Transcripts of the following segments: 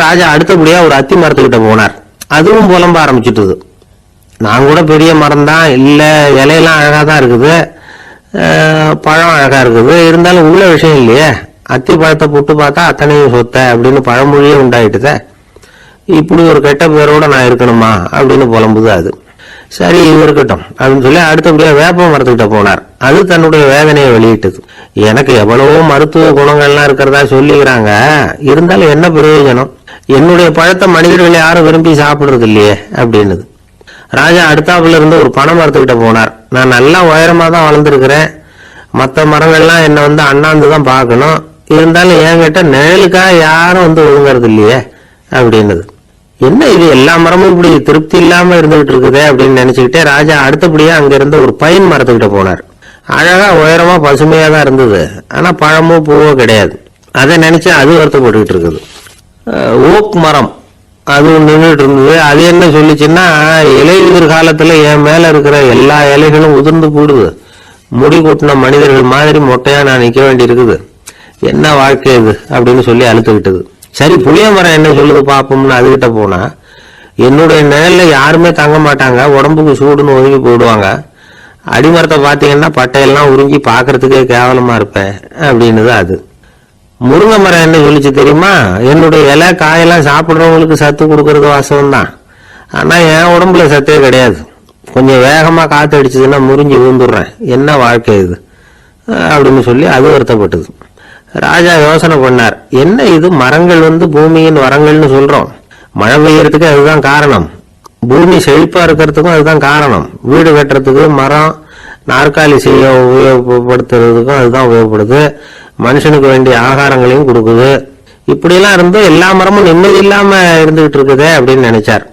ராஜா அடுத்தபடியா ஒரு அத்தி மரத்துக்கிட்ட போனார். அதுவும் புலம்ப ஆரம்பிச்சுட்டுது. நான் கூட பெரிய மரம் தான். இல்லை இலையெல்லாம் அழகாக தான் இருக்குது. பழம் அழகாக இருக்குது. இருந்தாலும் உள்ள விஷயம் இல்லையே. அத்தி பழத்தை புட்டு பார்த்தா அத்தனையும் சொத்த அப்படின்னு பழமொழியே உண்டாயிட்டுதே. இப்படி ஒரு கெட்ட பேரோட நான் இருக்கணுமா அப்படின்னு புலம்புது அது. சரி இது இருக்கட்டும் அப்படின்னு சொல்லி அடுத்தபடியாக வேப்ப மரத்துக்கிட்ட போனார். அது தன்னுடைய வேதனையை வெளியிட்டது. எனக்கு எவ்வளவோ மருத்துவ குணங்கள்லாம் இருக்கிறதா சொல்லிக்கிறாங்க. இருந்தாலும் என்ன பிரயோஜனம்? என்னுடைய பழத்தை மனிதர்கள் யாரும் விரும்பி சாப்பிடுறது இல்லையே அப்படின்னுது. ராஜா அடுத்தாப்புல இருந்து ஒரு பனை மரத்துக்கிட்ட போனார். நான் நல்லா உயரமாக தான் வளர்ந்துருக்கிறேன். மற்ற மரங்கள்லாம் என்னை வந்து அண்ணாந்து தான் பார்க்கணும். இருந்தாலும் என்கிட்ட நிழலுக்காக யாரும் வந்து ஒழுங்குறது இல்லையே அப்படின்னுது. என்ன இது? எல்லா மரமும் இப்படி திருப்தி இல்லாம இருந்துகிட்டு இருக்குதே அப்படின்னு நினைச்சுக்கிட்டே ராஜா அடுத்தபடியா அங்க இருந்த ஒரு பயன் மரத்துக்கிட்ட போனார். அழகா உயரமா பசுமையா தான் இருந்தது. ஆனா பழமோ பூவோ கிடையாது. அதை நினைச்சு அது வருத்தப்பட்டுக்கிட்டு இருக்குது. ஓக் மரம். அது நின்றுட்டு இருந்தது. அது என்ன சொல்லுச்சுன்னா இலையுதிர் காலத்துல என் மேல இருக்கிற எல்லா இலைகளும் உதிர்ந்து போடுது. முடி கொட்டின மனிதர்கள் மாதிரி மொட்டையா நான் நிக்க வேண்டி இருக்குது என்ன வாழ்க்கை இது? அப்படின்னு சொல்லி அழுத்துக்கிட்டது. சரி புளிய மரம் என்ன சொல்லுது பார்ப்போம்னு அதுகிட்ட போனா என்னுடைய நிழல்ல யாருமே தங்க மாட்டாங்க உடம்புக்கு சூடுன்னு ஒதுங்கி போயிடுவாங்க. அடிமரத்தை பார்த்தீங்கன்னா பட்டையெல்லாம் உறிஞ்சி பார்க்கறதுக்கே கேவலமா இருப்பேன் அப்படின்னுது அது. முருங்கை மரம் என்ன சொல்லிச்சு தெரியுமா? என்னுடைய இலை காயெல்லாம் சாப்பிட்றவங்களுக்கு சத்து கொடுக்கறது வாசம் தான் ஆனால் என் உடம்புல சத்தே கிடையாது. கொஞ்சம் வேகமாக காற்று அடிச்சதுன்னா முறிஞ்சு விழுந்துடுறேன். என்ன வாழ்க்கை இது? அப்படின்னு சொல்லி அது வருத்தப்பட்டது. ராஜா யோசனை பண்ணார். என்ன இது? மரங்கள் வந்து பூமியின் வரங்கள்னு சொல்றோம். மழை பெய்யறதுக்கு அதுதான் காரணம். பூமி செழிப்பா இருக்கிறதுக்கும் அதுதான் காரணம். வீடு கட்டுறதுக்கு மரம் நாற்காலி செய்ய உபயோகப்படுத்துறதுக்கும் அதுதான் உபயோகப்படுது. மனுஷனுக்கு வேண்டிய ஆகாரங்களையும் கொடுக்குது. இப்படியெல்லாம் இருந்து எல்லா மரமும் நிம்மதி இல்லாம இருந்துகிட்டு இருக்குதே அப்படின்னு நினைச்சார்.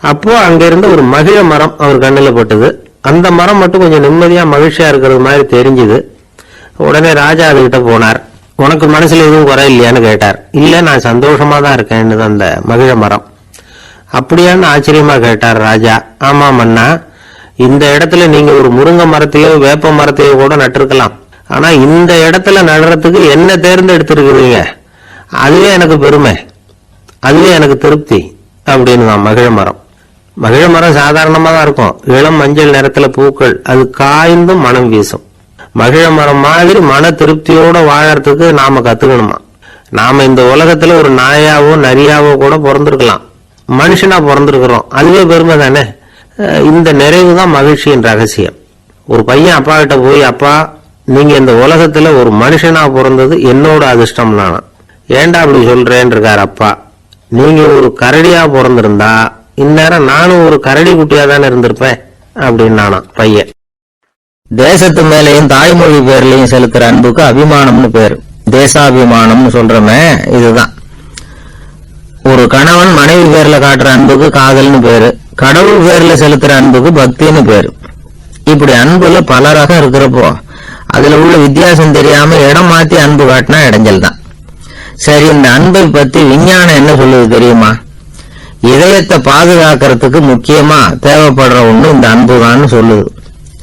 அப்போ அங்கிருந்து ஒரு மகிழ மரம் அவர் கண்ணில் பட்டது. அந்த மரம் மட்டும் கொஞ்சம் நிம்மதியா மகிழ்ச்சியா இருக்கிறது மாதிரி தெரிஞ்சுது. உடனே ராஜா அதுகிட்ட போனார். உனக்கு மனசுல எதுவும் குறை இல்லையான்னு கேட்டார். இல்ல நான் சந்தோஷமா தான் இருக்கேன்னு அந்த மகிழ மரம். அப்படியான்னு ஆச்சரியமா கேட்டார் ராஜா. ஆமா மன்னா. இந்த இடத்துல நீங்க ஒரு முருங்கை மரத்தையோ வேப்ப மரத்தையோ கூட நட்டிருக்கலாம். ஆனா இந்த இடத்துல நடுறதுக்கு என்ன தேர்ந்தெடுத்திருக்கிறீங்க? அதுவே எனக்கு பெருமை. அதுவே எனக்கு திருப்தி அப்படின்னு தான் மகிழ மரம். மகிழ மரம் சாதாரணமா தான் இருக்கும். இளம் மஞ்சள் நிறத்துல பூக்கள் அது காய்ந்தும் மனம் வீசும். மகிழ மரம் மாதிரி மன திருப்தியோட வாழறதுக்கு நாம கத்துக்கணுமா? நாம இந்த உலகத்துல ஒரு நாயாவோ நரியாவோ கூட பிறந்திருக்கலாம். மனுஷனா பிறந்திருக்கிறோம். அதுவே பெருமை தானே? இந்த நிறைவு தான் மகிழ்ச்சியின் ரகசியம். ஒரு பையன் அப்பா கிட்ட போய் அப்பா நீங்க இந்த உலகத்துல ஒரு மனுஷனா பிறந்தது என்னோட அதிர்ஷ்டம் நானா ஏண்டா அப்படி சொல்றேன்னு இருக்கார் அப்பா. நீங்க ஒரு கரடியா பிறந்திருந்தா இந்நேரம் நானும் ஒரு கரடி குட்டியா தானே இருந்திருப்பேன் அப்படின்னு நானா பையன். தேசத்து மேலையும் தாய்மொழி பேர்லயும் செலுத்துற அன்புக்கு அபிமானம்னு பேரு. தேசாபிமானம்னு சொல்றமே இதுதான். ஒரு கணவன் மனைவி பேர்ல காட்டுற அன்புக்கு காதல்னு பேரு. கடவுள் பேர்ல செலுத்துற அன்புக்கு பக்தின்னு பேரு. இப்படி அன்புல பல ரகம் இருக்கிறப்போ அதுல உள்ள வித்தியாசம் தெரியாம இடம் மாத்தி அன்பு காட்டினா இடைஞ்சல் தான். சரி இந்த அன்பை பத்தி விஞ்ஞானம் என்ன சொல்லுது தெரியுமா? இதயத்தை பாதுகாக்கிறதுக்கு முக்கியமா தேவைப்படுற ஒண்ணு இந்த அன்புதான்னு சொல்லுது.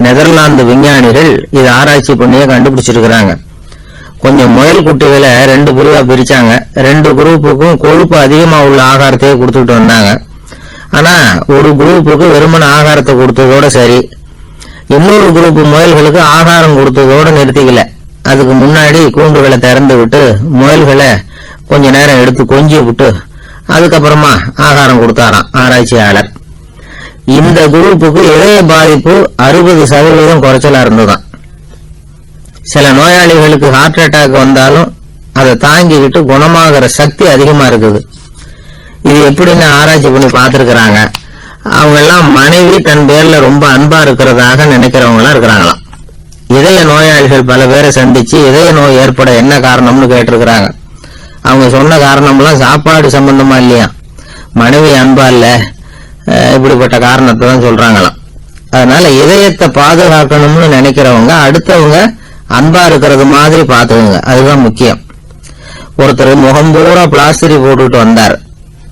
நெதர்லாந்து விஞ்ஞானிகள் இது ஆராய்ச்சி பண்ணியே கண்டுபிடிச்சிருக்கிறாங்க. கொஞ்சம் முயல் குட்டிகளை ரெண்டு குரூப்பா பிரிச்சாங்க. ரெண்டு குரூப்புக்கும் கொழுப்பு அதிகமா உள்ள ஆகாரத்தையே கொடுத்துட்டு வந்தாங்க. ஆனா ஒரு குரூப்புக்கு வெறுமன ஆகாரத்தை கொடுத்ததோட சரி. இன்னொரு குரூப் முயல்களுக்கு ஆகாரம் கொடுத்ததோட நிறுத்திக்கல. அதுக்கு முன்னாடி கூண்டுகளை திறந்து விட்டு முயல்களை கொஞ்ச நேரம் எடுத்து கொஞ்சி விட்டு அதுக்கப்புறமா ஆகாரம் கொடுத்தாராம் ஆராய்ச்சியாளர். இந்த குரூப்புக்கு இதய பாதிப்பு அறுபது சதவீதம் குறைச்சலா இருந்ததுதான். சில நோயாளிகளுக்கு ஹார்ட் அட்டாக் வந்தாலும் அதை தாங்கிக்கிட்டு குணமாகிற சக்தி அதிகமா இருக்குது. இது எப்படின்னு ஆராய்ச்சி பண்ணி பார்த்திருக்கிறாங்க. அவங்க எல்லாம் மனைவி தன் பேர்ல ரொம்ப அன்பா இருக்கிறதாக நினைக்கிறவங்களா இருக்கிறாங்களாம். இதய நோயாளிகள் பல பேரை சந்திச்சு இதய நோய் ஏற்பட என்ன காரணம்னு கேட்டிருக்கிறாங்க. அவங்க சொன்ன காரணம்லாம் சாப்பாடு சம்பந்தமா இல்லையா? மனைவி அன்பா இல்ல இப்படிப்பட்ட காரணத்தை தான் சொல்றாங்களாம். அதனால இதயத்தை பாதுகாக்கணும்னு நினைக்கிறவங்க அடுத்தவங்க அன்பா இருக்கிறது மாதிரி பாத்துக்கோங்க அதுதான் முக்கியம். ஒருத்தர் முகம் பூரா பிளாஸ்டரி போட்டுட்டு வந்தார்.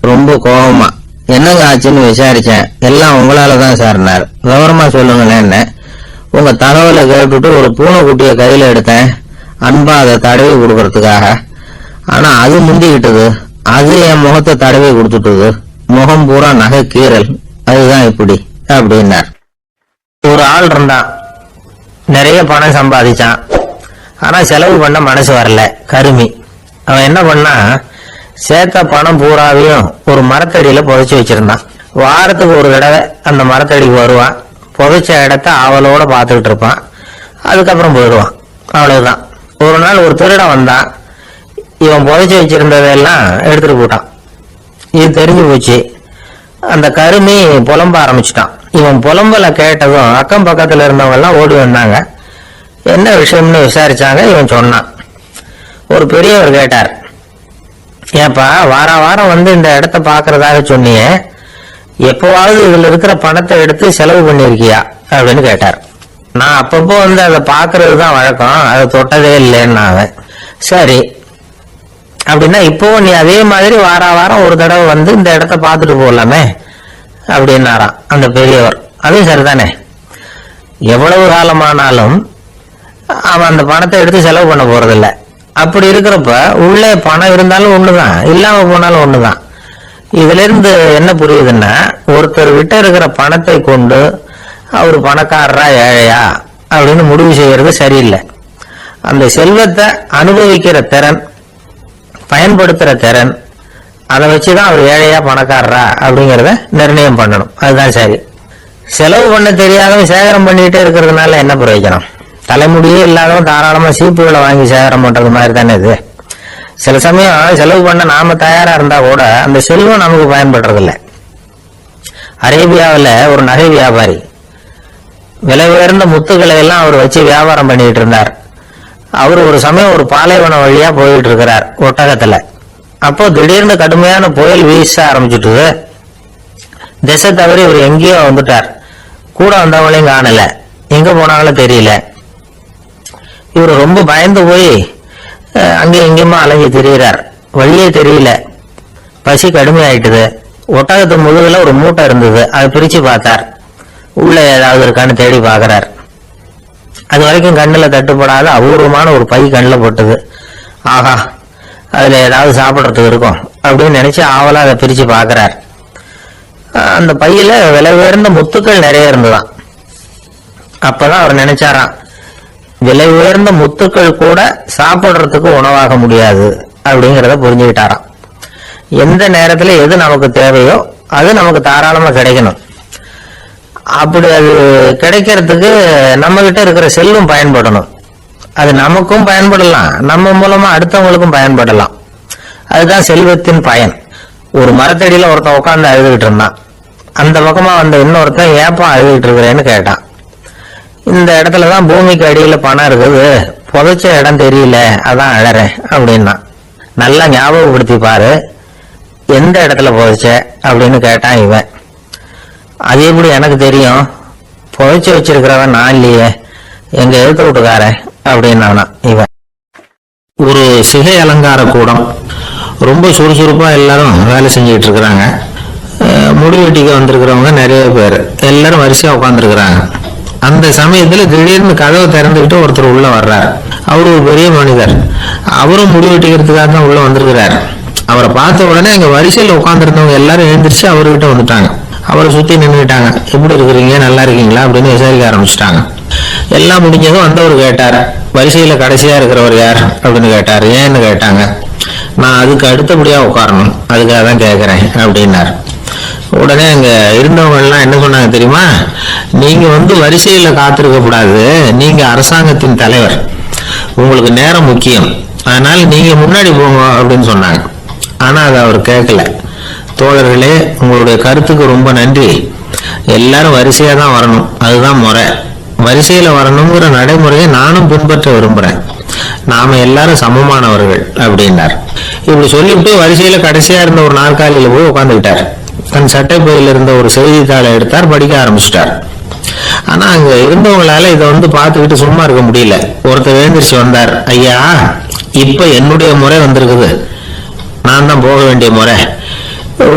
ரொம்ப கோபமா. என்னங்க ஆச்சுன்னு விசாரிச்சேன். எல்லாம் உங்களால தான் சார்னார் விவரமா சொல்லுங்களேன்னு உங்க தகவலை கேட்டுட்டு ஒரு பூனைக்குட்டியை கையில எடுத்தேன். அன்பா அதை தடவி கொடுக்கறதுக்காக. ஆனா அது முந்திக்கிட்டது. அது என் முகத்தை தடவி கொடுத்துட்டுது. முகம் பூரா நகை கீரல் அதுதான் இப்படி அப்படின்னார். ஒரு ஆள் இருந்தான் நிறைய பணம் சம்பாதிச்சான். ஆனா செலவு பண்ண மனசு வரல கருமி. அவன் என்ன பண்ணா சேர்த்த பணம் பூராவையும் ஒரு மரத்தடியில புதைச்சு வச்சிருந்தான். வாரத்துக்கு ஒரு தடவை அந்த மரத்தடிக்கு வருவான். புதைச்ச இடத்த அவளோட பார்த்துக்கிட்டு இருப்பான். அதுக்கப்புறம் போயிடுவான். அவ்வளவுதான். ஒரு நாள் ஒரு திருடம் வந்தான். இவன் புதைச்சு வச்சிருந்ததெல்லாம் எடுத்துட்டு போட்டான். இது தெரிஞ்சு போச்சு. அந்த கருமி புலம்ப ஆரம்பிச்சிட்டான். இவன் புலம்பல கேட்டதும் அக்கம் பக்கத்தில் இருந்தவங்க எல்லாம் ஓடி வந்தாங்க. என்ன விஷயம்னு விசாரிச்சாங்க இவன் சொன்னான். ஒரு பெரியவர் கேட்டார் ஏப்பா வார வாரம் வந்து இந்த இடத்த பார்க்கறதாக சொன்னியே எப்போவாவது இதில் இருக்கிற பணத்தை எடுத்து செலவு பண்ணியிருக்கியா அப்படின்னு கேட்டார். நான் அப்பப்போ வந்து அதை பார்க்கறது தான் வழக்கம். அதை தொட்டதே இல்லைன்னு சரி அப்படின்னா இப்போ நீ அதே மாதிரி வார வாரம் ஒரு தடவை வந்து இந்த இடத்த பார்த்துட்டு போகலாமே அப்படின்னாராம் அந்த பெரியவர். அதுவும் சரிதானே. எவ்வளவு காலமானாலும் அவன் அந்த பணத்தை எடுத்து செலவு பண்ண போறதில்ல. அப்படி இருக்கிறப்ப உள்ளே பணம் இருந்தாலும் ஒண்ணுதான் இல்லாம போனாலும் ஒண்ணுதான். இதுல இருந்து என்ன புரியுதுன்னா ஒருத்தர் விட்ட இருக்கிற பணத்தை கொண்டு அவர் பணக்காரரா ஏழையா அப்படின்னு முடிவு செய்யறது சரியில்லை. அந்த செல்வத்தை அனுபவிக்கிற திறன் பயன்படுத்துகிற திறன் அதை வச்சு தான் அவர் ஏழையா பணக்காரரா அப்படிங்கிறத நிர்ணயம் பண்ணணும். அதுதான் சரி. செலவு பண்ண தெரியாதவன் சேகரம் பண்ணிட்டே இருக்கிறதுனால என்ன பிரயோஜனம்? தலைமுடியே இல்லாதவன் தாராளமாக சீப்புகளை வாங்கி சேகரம் பண்ணுறது மாதிரி தானே இது. சில சமயம் செலவு பண்ண நாம தயாராக இருந்தால் கூட அந்த செல்வம் நமக்கு பயன்படுறதில்ல. அரேபியாவில் ஒரு நகை வியாபாரி விலை உயர்ந்த முத்துக்களை எல்லாம் அவர் வச்சு வியாபாரம் பண்ணிட்டு இருந்தார். அவர் ஒரு சமயம் ஒரு பாலைவனம் வழியா போயிட்டு இருக்கிறார் ஒட்டகத்துல. அப்போ திடீர்னு கடுமையான புயல் வீச ஆரம்பிச்சுட்டு திசை தவறி இவர் எங்கேயோ வந்துட்டார். கூட வந்தவங்களையும் காணல. எங்க போனாங்களோ தெரியல. இவர் ரொம்ப பயந்து போய் அங்கே அங்கேயும் இங்கேயுமா அலைஞ்சு திரியிறார். வழியே தெரியல. பசி கடுமையாயிட்டுது. ஒட்டகத்து முதுகுல ஒரு மூட்டை இருந்தது. அதை பிரிச்சு பார்த்தார். உள்ள ஏதாவது இருக்கான்னு தேடி பார்க்கறார். அது வரைக்கும் கண்ணில் தட்டுப்படாத அபூர்வமான ஒரு பை கண்ணில் போட்டது. ஆஹா அதில் ஏதாவது சாப்பிட்றதுக்கு இருக்கும். அப்படின்னு நினச்சி ஆவலாக அதை பிரித்து பார்க்குறார் அந்த பையில் விலை உயர்ந்த முத்துக்கள் நிறைய இருந்துதான் அப்போ தான் அவர் நினைச்சாராம் விலை உயர்ந்த முத்துக்கள் கூட சாப்பிட்றதுக்கு உணவாக முடியாது அப்படிங்கிறத புரிஞ்சுக்கிட்டாராம். எந்த நேரத்தில் எது நமக்கு தேவையோ அது நமக்கு தாராளமாக கிடைக்கணும். அப்படி அது கிடைக்கிறதுக்கு நம்ம கிட்ட இருக்கிற செல்வம் பயன்படணும். அது நமக்கும் பயன்படலாம். நம்ம மூலமா அடுத்தவங்களுக்கும் பயன்படலாம். அதுதான் செல்வத்தின் பயன். ஒரு மரத்தடியில ஒருத்தன் உட்காந்து அழுதுகிட்டு இருந்தான். அந்த பக்கமா வந்த இன்னொருத்தன் ஏப்பா அழுதுகிட்டு இருக்கிறேன்னு கேட்டான். இந்த இடத்துல தான் பூமிக்கு அடியில பணம் இருக்குது. புதைச்ச இடம் தெரியல. அதான் அழறேன் அப்படின்னா. நல்லா ஞாபகப்படுத்தி பாரு. எந்த இடத்துல புதைச்ச? அப்படின்னு கேட்டான் இவன். அது எப்படி எனக்கு தெரியும். புதைச்சி வச்சிருக்கிறவன் நான் இல்லையே. எங்க எழுத்து வீட்டுக்காரன் அப்படின்னானா இவன். ஒரு சிகை அலங்கார கூடம். ரொம்ப சுறுசுறுப்பா எல்லாரும் வேலை செஞ்சுட்டு இருக்கிறாங்க. முடி வெட்டிக்க வந்திருக்கிறவங்க நிறைய பேர். எல்லாரும் வரிசையா உட்காந்துருக்கிறாங்க அந்த சமயத்துல திடீர்னு கதவை திறந்துக்கிட்டு ஒருத்தர் உள்ள வர்றார். அவர் ஒரு பெரிய மனிதர். அவரும் முடி வெட்டிக்கிறதுக்காக தான் உள்ள வந்திருக்கிறார். அவரை பார்த்த உடனே அங்க வரிசையில் உட்காந்துருந்தவங்க எல்லாரும் எழுந்திரிச்சு அவர்கிட்ட வந்துட்டாங்க. அவரை சுற்றி நின்றுட்டாங்க எப்படி இருக்கிறீங்க? நல்லா இருக்கீங்களா? அப்படின்னு விசாரிக்க ஆரம்பிச்சிட்டாங்க. எல்லாம் முடிஞ்சதும் வந்தவர் கேட்டார். வரிசையில் கடைசியாக இருக்கிறவர் யார்? அப்படின்னு கேட்டார். ஏன்னு கேட்டாங்க. நான் அதுக்கு அடுத்தபடியாக உட்காரணும். அதுக்காக தான் கேட்குறேன் அப்படின்னார். உடனே அங்கே இருந்தவங்கள்லாம் என்ன சொன்னாங்க தெரியுமா? நீங்கள் வந்து வரிசையில் காத்திருக்க கூடாது. அரசாங்கத்தின் தலைவர். உங்களுக்கு நேரம் முக்கியம். அதனால் நீங்கள் முன்னாடி போங்க அப்படின்னு சொன்னாங்க. ஆனால் அதை அவர் கேட்கல தோழர்களே உங்களுடைய கருத்துக்கு ரொம்ப நன்றி. எல்லாரும் வரிசையாக தான் வரணும். அதுதான் முறை. வரிசையில் வரணுங்கிற நடைமுறையை நானும் பின்பற்ற விரும்புகிறேன் நாம எல்லாரும் சமமானவர்கள் அப்படின்னார். இப்படி சொல்லிவிட்டு வரிசையில கடைசியா இருந்த ஒரு நாற்காலியில போய் உட்காந்துக்கிட்டார் தன் சட்டை இருந்த ஒரு செய்தித்தாளை எடுத்தார் படிக்க ஆரம்பிச்சிட்டார். ஆனா அங்க இருந்தவங்களால இதை வந்து பார்த்துக்கிட்டு சும்மா இருக்க முடியல. ஒருத்தர் எழுந்திரிச்சு வந்தார் ஐயா இப்ப என்னுடைய முறை வந்திருக்குது. நான் தான் போக வேண்டிய முறை.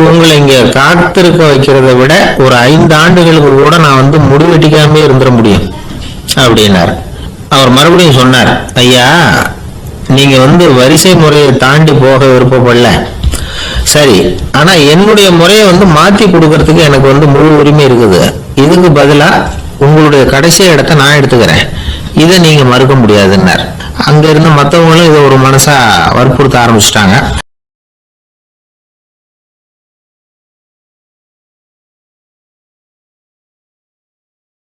உங்களை இங்க காத்திருக்க வைக்கிறத விட ஒரு ஐந்து ஆண்டுகளுக்கு கூட நான் வந்து முடிவெட்டிக்காமே இருந்துட முடியும். அப்படின்னார். அவர் மறுபடியும் சொன்னார் ஐயா நீங்க வந்து வரிசை முறையை தாண்டி போக விருப்பப்படல. சரி ஆனா என்னுடைய முறையை வந்து மாத்தி கொடுக்கறதுக்கு எனக்கு வந்து முழு உரிமை இருக்குது. இதுக்கு பதிலா உங்களுடைய கடைசி இடத்த நான் எடுத்துக்கிறேன். இதை நீங்க மறுக்க முடியாதுன்னார். அங்க இருந்த மத்தவங்களும் இதை ஒரு மனசா வற்புறுத்த ஆரம்பிச்சிட்டாங்க.